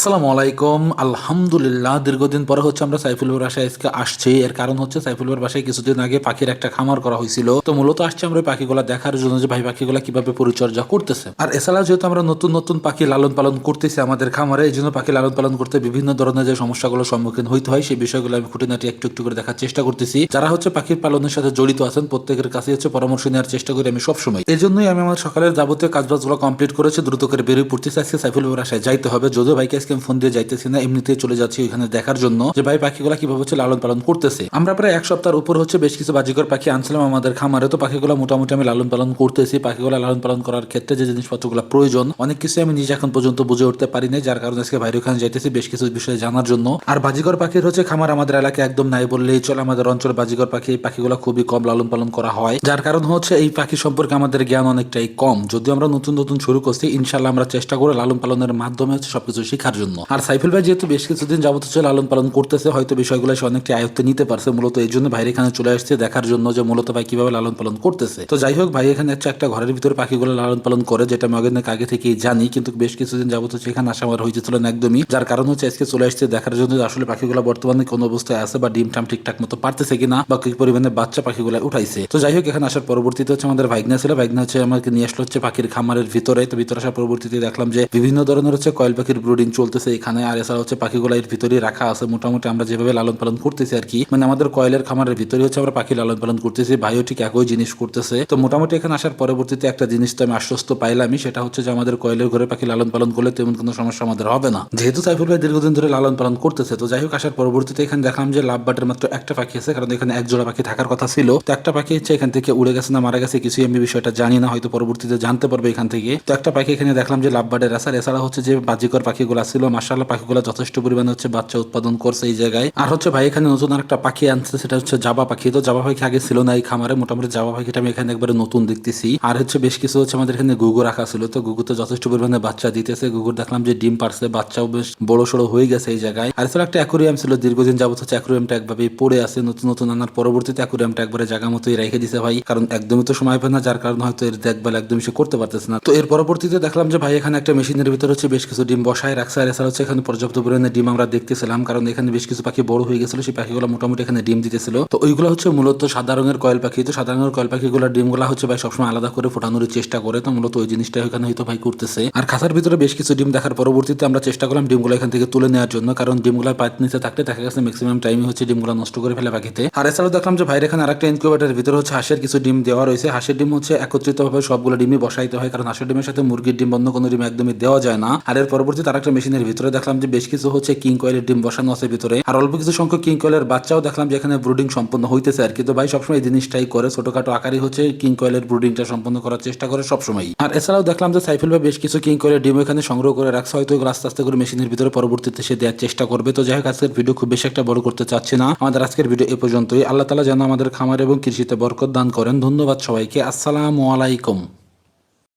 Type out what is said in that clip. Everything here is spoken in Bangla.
আসসালামু আলাইকুম। আলহামদুলিল্লাহ, দীর্ঘদিন পরে হচ্ছে আমরা সাইফুলের বাসায় আজকে আসছি। এর কারণ হচ্ছে সাইফুলের বাসায় কিছুদিন আগে পাখির একটা খামার করা হয়েছিল। তো মূলত আসছে আমরা পাখিগুলা দেখার জন্য যে ভাই পাখিগুলা কীভাবে পরিচর্যা করতেছে। আর এছাড়া যেহেতু আমরা নতুন নতুন পাখি লালন পালন করতেছি আমাদের খামারে, এই জন্য পাখি লালন পালন করতে বিভিন্ন ধরনের যে সমস্যাগুলোর সম্মুখীন হইতে হয়, সেই বিষয়গুলো আমি খুঁটিনাটি একটু একটু করে দেখার চেষ্টা করতেছি। যারা হচ্ছে পাখির পালনের সাথে জড়িত আছেন, প্রত্যেকের কাছে হচ্ছে পরামর্শ নেওয়ার চেষ্টা করি আমি সবসময়। এই জন্যই আমি আমার সকালের যাবতীয় কাজবাজগুলো কমপ্লিট করেছি, দ্রুত করে বেরিয়ে পড়তেছি। আজকে সাইফুলের বাসায় যাইতে হবে। যদিও ভাইকে আজকে আমি ফোন দিয়ে যাইতেছি না, এমনিতেই চলে যাচ্ছি ওইখানে দেখার জন্য যে ভাই পাখিগুলা কীভাবে হচ্ছে লালন পালন করতেছে। আমরা প্রায় এক সপ্তাহের উপর হচ্ছে বেশ কিছু বাজিকর পাখি আনছিলাম আমাদের খামারে। তো পাখিগুলো মোটামুটি আমি লালন পালন করতেছি। পাখিগুলো লালন পালন করার ক্ষেত্রে যে জিনিসপত্রগুলো প্রয়োজন, অনেক কিছু আমি নিজে এখন পর্যন্ত বুঝে উঠতে পারি নাই। যার কারণে আজকে ভাইয়ের ওখানে যাইতেছি বেশ কিছু বিষয়ে জানার জন্য। আর বাজিকর পাখির হচ্ছে খামার আমাদের এলাকায় একদম নাই বললেই চলে। আমাদের অঞ্চল বাজিকর পাখি এই পাখিগুলো খুবই কম লালন পালন করা হয়। যার কারণ হচ্ছে এই পাখি সম্পর্কে আমাদের জ্ঞান অনেকটাই কম। যদিও আমরা নতুন নতুন শুরু করছি ইনশাল্লাহ আমরা চেষ্টা করে লালন পালনের মাধ্যমে হচ্ছে সবকিছু শেখার জন্য। আর সাইফুল ভাই যেহেতু বেশ কিছুদিন যাবত হচ্ছে লালন পালন করতেছে, হয়তো বিষয়গুলো সে অনেকটা আয়ত্তে নিতে পারছে। মূলত এই জন্য ভাইয়ের এখানে চলে আসছে দেখার জন্য যে মূলত ভাই কীভাবে লালন পালন করতেছে। তো যাই হোক, ভাই এখানে হচ্ছে একটা ঘরের ভিতরে পাখিগুলো লালন পালন করে, যেটা আমি অনেক আগে থেকেই জানি, কিন্তু বেশ কিছুদিন যাবত এখানে আসা আমার হয়েছিল একদমই। যার কারণ হচ্ছে আজকে চলে আসছে দেখার জন্য আসলে পাখিগুলো বর্তমানে কোন অবস্থায় আছে বা ডিম টাম ঠিকঠাক মতো পারতেছে কিনা বা কি পরিমাণে বাচ্চা পাখিগুলো উঠাইছে। তো যাই হোক, এখানে আসার পরবর্তীতে হচ্ছে আমাদের ভাইগনা ছিল। ভাইগনা হচ্ছে আমাকে নিয়ে আসলো হচ্ছে পাখির খামারের ভিতরে। তো ভিতরে আসার পরবর্তীতে দেখলাম যে বিভিন্ন ধরনের হচ্ছে কয়েল পাখির ব্রুডিং চলতেছে এখানে, আর এছাড়া হচ্ছে পাখিগুলো এর ভিতরেই রাখা আছে। মোটামুটি আমরা যেভাবে লালন পালন করতেছি আর কি। মানে আমাদের কয়েলের খামারের ভিতরে হচ্ছে আমরা পাখি লালন পালন করতেছি। ভাইও ঠিক একই জিনিস করতেছে। তো মোটামুটি এখানে আসার পরবর্তীতে একটা জিনিস তো আমি আশ্বস্ত পাইলামই, সেটা হচ্ছে যে আমাদের কয়েলের ঘরে পাখি লালন পালন করলে তেমন কোনো সমস্যা আমাদের হবে না। যেহেতু সাইফুল ভাই দীর্ঘদিন ধরে লালন পালন করতেছে, তো যাই হোক, আসার পরবর্তীতে এখানে দেখলাম যে লাভ বাটের মাত্র একটা পাখি আছে, কারণ এখানে এক জোড়া পাখি থাকার কথা ছিল। তো একটা পাখি হচ্ছে এখান থেকে উড়ে গেছে না মারা গেছে কিছুই আমি বিষয়টা জানি না, হয়তো পরবর্তীতে জানতে পারবে এখান থেকে। তো একটা পাখি এখানে দেখলাম যে লাভ বাটের আছে, আর এছাড়া হচ্ছে যে বাজিকর পাখিগুলো ছিল মার্শাল্লাহ পাখিগুলো যথেষ্ট পরিমাণে হচ্ছে বাচ্চা উৎপাদন করছে এই জায়গায়। আর হচ্ছে ভাই, এখানে নতুন একটা পাখি আনছে, সেটা হচ্ছে জাবা পাখি। তো জাবা পাখি আগে ছিল না এই খামারে, মোটামুটি জাবা পাখিটা আমি এখানে একবারে নতুন দেখতেছি। আর হচ্ছে বেশ কিছু হচ্ছে আমাদের এখানে গুগু রাখা ছিল, তো গুগুতে যথেষ্ট পরিমাণে বাচ্চা দিতেছে। গুগুর দেখলাম যে ডিম পারছে বাচ্চাও বেশ বড় সড়ো হয়ে গেছে এই জায়গায়। আর এছাড়া একটা অ্যাকুরিয়াম ছিল, দীর্ঘদিন যাবত হচ্ছে অ্যাকুরিয়ামটা একভাবে পড়ে আছে, নতুন নতুন আনার পরবর্তীতে অ্যাকুরিয়ামটা একবারে জায়গা মতোই রেখে দিছে ভাই। কারণ একদমই তো সময় পায় না, যার কারণে হয়তো এর দেখভাল একদমই সে করতে পারতেছে না। তো এর পরবর্তীতে দেখলাম যে ভাই, এখানে একটা মেশিনের ভিতরে হচ্ছে বেশ কিছু ডিম বসায় রাখছে, আর এছাড়া হচ্ছে এখানে পর্যাপ্ত পরিমাণে ডিম আমরা দেখতেছিলাম, কারণ এখানে বেশ কিছু পাখি বড় হয়ে গেছিল, সেই পাখিগুলো মোটামুটি এখানে ডিম দিতেছিল। তো ওইগুলো হচ্ছে মূলত সাদা রঙের কয়েল পাখি, তো সাদা রঙের কয়েল পাখিগুলো ডিমগুলো হচ্ছে ভাই সবসময় আলাদা করে ফোটানোর চেষ্টা করে, তো মূলত ওই জিনিসটা এখানে হয়তো ভাই করতেছে। আর খাসার ভিতরে বেশ কিছু ডিম দেখার পরবর্তীতে আমরা চেষ্টা করলাম ডিমগুলো এখান থেকে তুলে নেওয়ার জন্য, কারণ ডিমগুলো পাত নিচে থাকলে দেখা গেছে ম্যাক্সিমাম টাইমই হচ্ছে ডিমগুলো নষ্ট করে ফেলে পাখিতে। আর এছাড়াও দেখলাম যে ভাইয়ের এখানে আরেকটা ইনকিউবেটারের ভিতরে হচ্ছে হাঁসের কিছু ডিম দেওয়া রয়েছে। হাঁসের ডিম হচ্ছে একত্রিত একত্রিতভাবে সবগুলো ডিমই বসাইতে হয়, কারণ হাঁসের ডিমের সাথে মুরগির ডিম বন্ধ কোনো ডিম একদমই দেওয়া যায় না। আর এর পরবর্তীতে আরেকটা মেশিনের ভিতরে দেখলাম যে বেশ কিছু হচ্ছে কিং কয়েলের ডিম বসানো আছে ভিতরে। আর অল্প কিছু সংখ্যক কিং কয়েলের বাচ্চাও দেখলাম যে এখানে ব্রুডিং সম্পন্ন হইতেছে আর কি। তো ভাই, সবসময় এই জিনিসটাই করে। ছোটখাটো আকারই হচ্ছে কিং কয়েলের ব্রুডিংটা সম্পন্ন করার চেষ্টা করে সবসময় আর এছাড়াও দেখলাম যে সাইফুল ভাই বেশ কিছু কিং কয়েলের ডিম এখানে সংগ্রহ করে রাখছে। হয়তো আস্তে আস্তে করে মেশিনের ভিতরে পরবর্তীতে সে দেওয়ার চেষ্টা করবে। তো যাই হোক, আজকের ভিডিও খুব বেশি একটা বড় করতে চাচ্ছি না। আমাদের আজকের ভিডিও এ পর্যন্তই। আল্লাহ তালা যেন আমাদের খামার এবং কৃষিতে বরকত দান করেন। ধন্যবাদ সবাইকে। আসসালামু আলাইকুম।